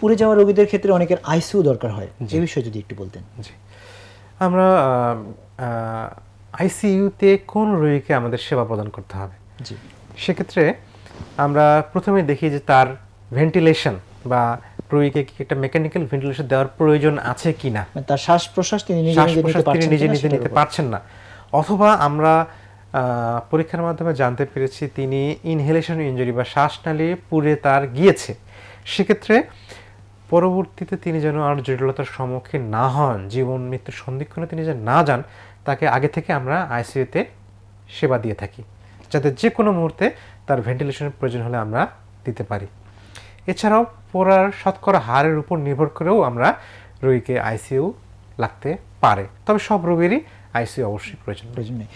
পুড়ে যাওয়া রোগীদের ক্ষেত্রে অনেকের আইসিইউ দরকার হয়। এই বিষয়ে যদি একটু বলতেন। জি। আমরা আইসিইউতে কোন রোগীকে আমাদের সেবা প্রদান করতে হবে? জি। সেক্ষেত্রে আমরা প্রথমে দেখি যে তার ভেন্টিলেশন বা রোগীকে কি একটা মেকানিক্যাল ভেন্টিলেশন দেওয়ার প্রয়োজন আছে কি না মানে তার শ্বাস প্রশ্বাস তিনি নিজে নিজে নিতে পারছেন নিজে নিজে নিতে পারছেন না। অথবা আমরা পরীক্ষার মাধ্যমে জানতে পেরেছি তিনি ইনহেলেশন ইঞ্জুরি বা শ্বাসনালী পুড়ে তার গিয়েছে। সেক্ষেত্রে পরবর্তীতে তিনি যেন আর জটিলতার সম্মুখীন না হন, জীবন মৃত্যুর সন্ধিক্ষণে তিনি যেন না যান, তাকে আগে থেকে আমরা আইসিইউতে সেবা দিয়ে থাকি, যাতে যে কোনো মুহূর্তে তার ভেন্টিলেশনের প্রয়োজন হলে আমরা দিতে পারি। এছাড়াও পড়ার শতকরা হারের উপর নির্ভর করেও আমরা রোগীকে আইসিইউ লাগতে পারে, তবে সব রোগীরই আইসিইউ অবশ্যই প্রয়োজন। প্রয়োজন নেই।